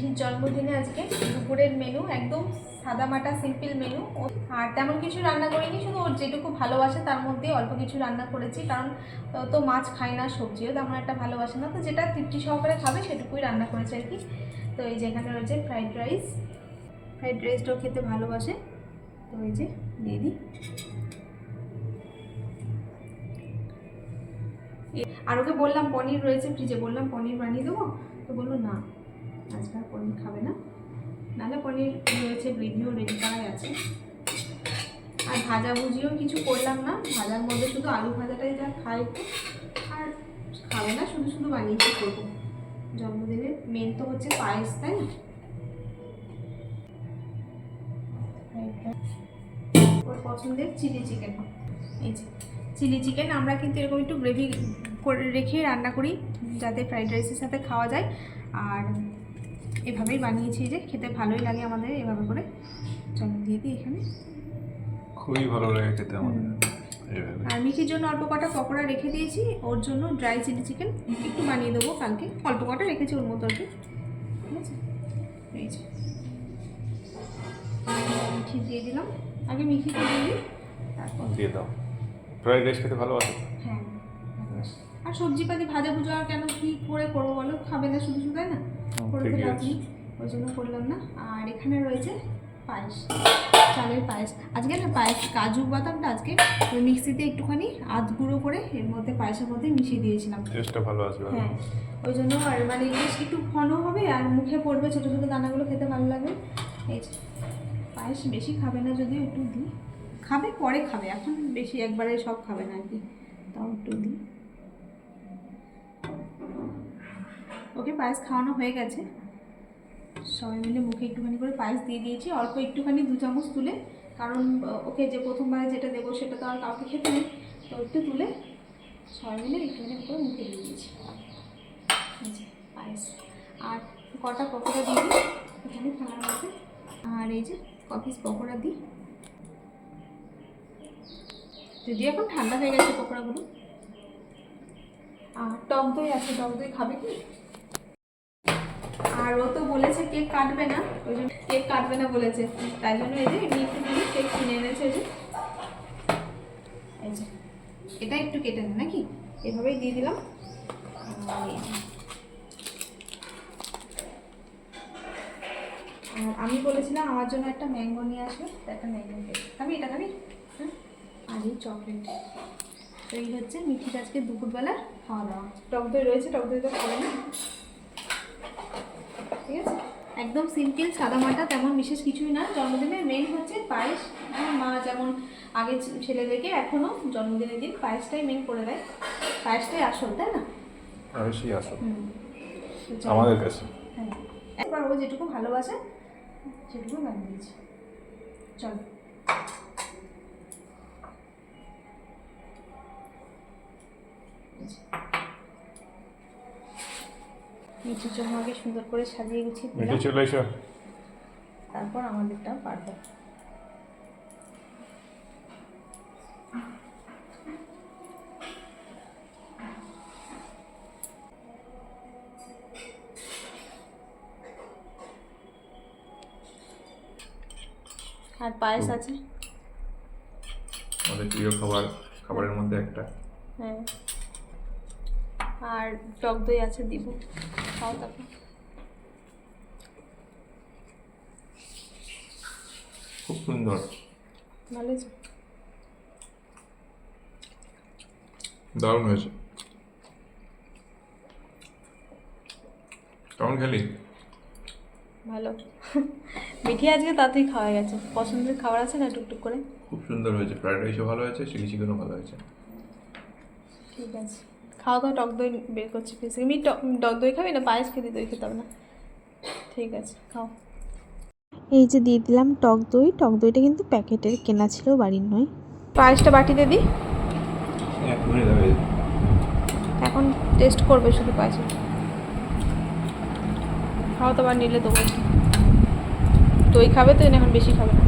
মিঠির জন্মদিনে আজকে দুপুরের মেনু একদম সাদামাটা সিম্পল মেনু আর তেমন কিছু রান্না করিনি, শুধু ওর যেটুকু ভালোবাসে তার মধ্যে অল্প কিছু রান্না করেছি, কারণ তো মাছ খায় না সবজিও, তেমন একটা ভালোবাসে না। তো যেটা তৃপ্তি সহকারে খাবে সেটুকুই রান্না করেছে আর কি। তো এই যে এখানে রয়েছে ফ্রাইড রাইস ফ্রাইড রাইসটাও খেতে ভালোবাসে। তো এই যে দিয়ে দিই। আর ওকে বললাম পনির রয়েছে ফ্রিজে বললাম পনির বানিয়ে দেবো? তো বলল না। আজকে আর পনির খাবে না। নাহলে পনির রয়েছে গ্রেভিও রেডি করাই আছে। আর ভাজা ভুজিও কিছু করলাম না। ভাজার মধ্যে শুধু আলু ভাজাটাই যা খাই আর খাবে না, শুধু শুধু বানিয়েছি করব। জন্মদিনের মেন তো হচ্ছে পায়েস, তাই না? ওর পছন্দের চিলি চিকেন এই চিলি চিকেন আমরা কিন্তু এরকম একটু গ্রেভি করে রেখে রান্না করি, যাতে ফ্রাইড রাইসের সাথে খাওয়া যায়। আর এভাবেই বানিয়েছি যে খেতে ভালোই লাগে আমাদের এভাবে করে। চলো দিয়ে দিই এখানে। খুবই ভালো লাগে খেতে আমাদের। আর মিঠির জন্য অল্প কটা পকোড়া রেখে দিয়েছি ওর জন্য ড্রাই চিলি চিকেন একটু বানিয়ে দেবো কালকে। অল্প কটা রেখেছি ওর মতো আর কি। ঠিক আছে? এই যে। মিঠি দিয়ে দিলাম। আগে মিঠিকে দিয়ে দিই তারপর দিয়ে দাও। ফ্রাইড রাইস খেতে ভালোবাসো? হ্যাঁ। আর সবজি পাতি ভাজা ভুজা আর কেন কি করে করব বলো? খাবে না শুধু শুধু তাই না? করে। নেই ওই জন্য করলাম না। আর এখানে রয়েছে পায়েস চালের পায়েস। আজকে না পায়েস কাজু বাদামটা আজকে ওই মিক্সিতে একটুখানি আধ গুঁড়ো করে এর মধ্যে পায়েসের মধ্যে মিশিয়ে দিয়েছিলাম। টেস্টটা ভালো আসবে হ্যাঁ ওই জন্য আর মানে বেশ একটু ঘন হবে আর মুখে পড়বে ছোটো ছোটো দানাগুলো খেতে ভালো লাগবে। এই পায়েস বেশি খাবে না যদিও একটু দিই। খাবে পরে খাবে এখন বেশি একবারে সব খাবে না আর কি। তাও একটু দিই। ওকে পায়েস খাওয়ানো হয়ে গেছে। সবাই মিলে মুখে একটুখানি করে পায়েস দিয়ে দিয়েছি। অল্প একটুখানি দু চামচ তুলে, কারণ ওকে যে প্রথমবারে যেটা দেবো সেটা তো আর কাউকে খেতে নেই, তো একটু তুলে সবাই মিলে একটুখানি করে মুখে দিয়ে দিয়েছি। পায়েস। আর কটা পকোড়া দিয়ে দিই, এখানে থালার মধ্যে। আর এই যে কপিস পকোড়া দিই। যদি এখন ঠান্ডা হয়ে গেছে পকোড়াগুলো। আর টক দই আছে, টক দই খাবে কি? আর ও তো বলেছে কেক কাটবে না, ওই জন্য কেক কাটবে না বলেছে। তাই জন্য এই যে এমনি একটু কেক কিনে এনেছে যে। এই যে, এটা একটু কেটে নেন নাকি? এভাবেই দিয়ে দিলাম। আমি বলেছিলাম আমার জন্য একটা ম্যাঙ্গো নিয়ে আসবে, একটা ম্যাঙ্গো কেক। খাবি এটা, খাবি? আর এই চকলেট। তো এই হচ্ছে মিঠির আজকে দুপুরবেলা খাওয়া দাওয়া। টক দই রয়েছে, টক দই তো খাবে না। একদম সিম্পল সাদা মাটা তেমন বিশেষ কিছুই না। জন্মদিনের মেন হচ্ছে পায়েস মা যেমন আগে ছেলেদেরকে এখনও জন্মদিনের দিন পায়েসটাই মেন করে দেয়। পায়েসটাই আসল তাই না? পায়েসই আসো হুম। তো চলো। আমাদের কাছে। হ্যাঁ। একবার ও যেটুকু ভালোবাসে সেটুকু গান দিয়েছি। চলো। নিচের জন্য আগে সুন্দর করে সাজিয়ে গুছিয়ে মিঠে চলে এসো। তারপর আমাদেরটা পারব আর পায়েস আছে? আমাদের প্রিয় খাবার খাবারের মধ্যে একটা। হ্যাঁ। আর টক দই আছে দিব। খাও তারপর খুব সুন্দর ভালো দারুণ হয়েছে কেমন খেলি ভালো মিঠি আজকে তাতেই খাওয়া গেছে পছন্দের খাবার আছে না টুকটুক করে খুব সুন্দর হয়েছে ফ্রাইড রাইসও ভালো হয়েছে চিলি চিকেনও ভালো হয়েছে ঠিক আছে খাওয়া দাওয়া টক দই বের করছি ফ্রিজ। তুমি টক টক দই খাবি না পায়েস খেতে দই খেতে হবে না? ঠিক আছে খাও। এই যে দিয়ে দিলাম টক দই। টক দইটা কিন্তু প্যাকেটের কেনা ছিল বাড়ির নয়। পায়েসটা বাটিতে দিই। এখন টেস্ট করবে শুধু পায়েসে খাওয়া তো আবার নিলে দেবো দই খাবে তো এখন বেশি খাবে না?